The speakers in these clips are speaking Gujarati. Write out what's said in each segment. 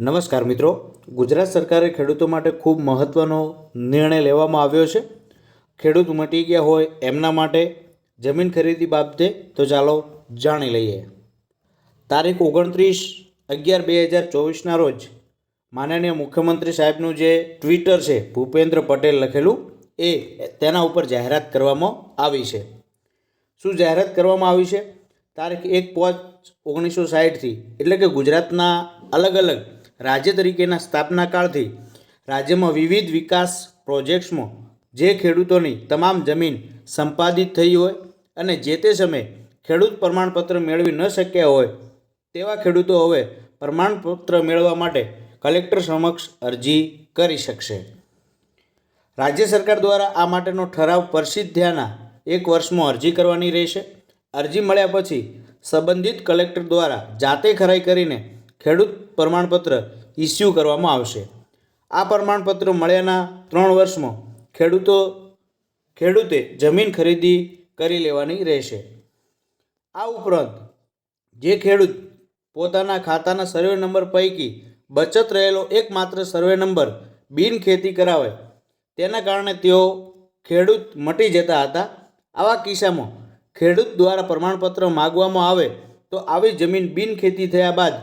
નમસ્કાર મિત્રો. ગુજરાત સરકારે ખેડૂતો માટે ખૂબ મહત્ત્વનો નિર્ણય લેવામાં આવ્યો છે. ખેડૂત મટી ગયા હોય એમના માટે જમીન ખરીદી બાબતે તો ચાલો જાણી લઈએ. તારીખ ઓગણત્રીસ અગિયાર બે હજાર ચોવીસના રોજ માનનીય મુખ્યમંત્રી સાહેબનું જે ટ્વિટર છે, ભૂપેન્દ્ર પટેલ લખેલું, એ તેના ઉપર જાહેરાત કરવામાં આવી છે. શું જાહેરાત કરવામાં આવી છે? તારીખ એક પાંચ ઓગણીસો સાઠથી એટલે કે ગુજરાતના અલગ અલગ રાજ્ય તરીકેના સ્થાપના કાળથી રાજ્યમાં વિવિધ વિકાસ પ્રોજેક્ટ્સમાં જે ખેડૂતોની તમામ જમીન સંપાદિત થઈ હોય અને જે તે સમયે ખેડૂત પ્રમાણપત્ર મેળવી ન શક્યા હોય તેવા ખેડૂતો હવે પ્રમાણપત્ર મેળવવા માટે કલેક્ટર સમક્ષ અરજી કરી શકશે. રાજ્ય સરકાર દ્વારા આ માટેનો ઠરાવ પ્રસિદ્ધ્યાના એક વર્ષમાં અરજી કરવાની રહેશે. અરજી મળ્યા પછી સંબંધિત કલેક્ટર દ્વારા જાતે ખરાઈ કરીને ખેડૂત પ્રમાણપત્ર ઇસ્યુ કરવામાં આવશે. આ પ્રમાણપત્ર મળ્યાના ત્રણ વર્ષમાં ખેડૂતો, ખેડૂતે જમીન ખરીદી કરી લેવાની રહેશે. આ ઉપરાંત, જે ખેડૂત પોતાના ખાતાના સર્વે નંબર પૈકી બચત રહેલો એકમાત્ર સર્વે નંબર બિન ખેતી કરાવે, તેના કારણે તેઓ ખેડૂત મટી જતા હતા. આવા કિસ્સામાં ખેડૂત દ્વારા પ્રમાણપત્ર માગવામાં આવે તો આવી જમીન બિન ખેતી થયા બાદ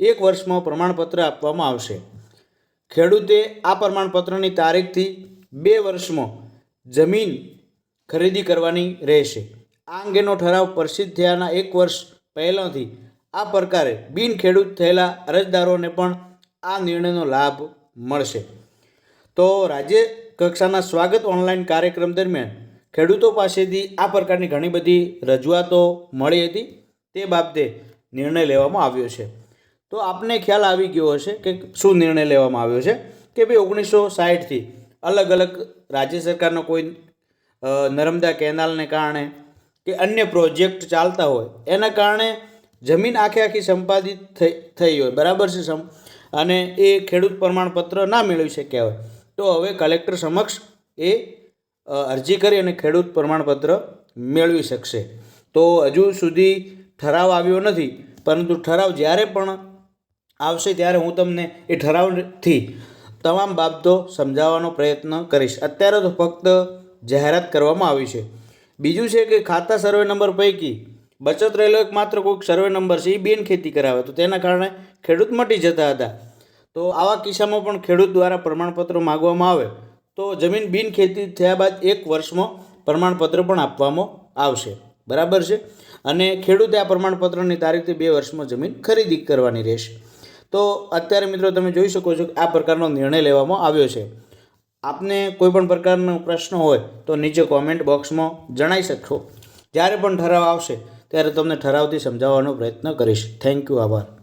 એક વર્ષમાં પ્રમાણપત્ર આપવામાં આવશે. ખેડૂતે આ પ્રમાણપત્રની તારીખથી બે વર્ષમાં જમીન ખરીદી કરવાની રહેશે. આ અંગેનો ઠરાવ પ્રસિદ્ધ થયાના એક વર્ષ પહેલાંથી આ પ્રકારે બિન ખેડૂત થયેલા અરજદારોને પણ આ નિર્ણયનો લાભ મળશે. તો રાજ્ય કક્ષાના સ્વાગત ઓનલાઈન કાર્યક્રમ દરમિયાન ખેડૂતો પાસેથી આ પ્રકારની ઘણી બધી રજૂઆતો મળી હતી. તે બાબતે નિર્ણય લેવામાં આવ્યો છે. તો આપને ખ્યાલ આવી ગયો હશે કે શું નિર્ણય લેવામાં આવ્યો છે કે ભાઈ ઓગણીસો સાઠથી અલગ અલગ રાજ્ય સરકારનો કોઈ નર્મદા કેનાલને કારણે કે અન્ય પ્રોજેક્ટ ચાલતા હોય, એના કારણે જમીન આખે આખી સંપાદિત થઈ થઈ હોય, બરાબર છે સમ, અને એ ખેડૂત પ્રમાણપત્ર ના મેળવી શક્યા હોય. તો હવે કલેક્ટર સમક્ષ એ અરજી કરી અને ખેડૂત પ્રમાણપત્ર મેળવી શકશે. તો હજુ સુધી ઠરાવ આવ્યો નથી, પરંતુ ઠરાવ જ્યારે પણ આવશે ત્યારે હું તમને એ ઠરાવથી તમામ બાબતો સમજાવવાનો પ્રયત્ન કરીશ. અત્યારે તો ફક્ત જાહેરાત કરવામાં આવી છે. બીજું છે કે ખાતા સર્વે નંબર પૈકી બચત રહેલો એક માત્ર કોઈક સર્વે નંબર છે, એ બેન ખેતી કરાવે. તો તેના કારણે ખેડૂત મટી જતા હતા. તો આવા કિસ્સામાં પણ ખેડૂત દ્વારા પ્રમાણપત્ર માગવામાં આવે. તો જમીન બિન ખેતી થયા બાદ એક વર્ષમાં પ્રમાણપત્ર પણ આપવામાં આવશે. બરાબર છે? અને ખેડૂતે આ પ્રમાણપત્રની તારીખથી બે વર્ષમાં જમીન ખરીદી કરવાની રહેશે. તો અત્યારે મિત્રો તમે જોઈ શકો છો કે આ પ્રકારનો નિર્ણય લેવામાં આવ્યો છે. આપને કોઈ પણ પ્રકારનો પ્રશ્ન હોય તો નીચે કોમેન્ટ બોક્સમાં જણાવી શકશો. જ્યારે પણ ઠરાવ આવશે, ત્યારે તમને ઠરાવથી સમજાવવાનો પ્રયત્ન કરીશ. થેન્ક યુ આભાર.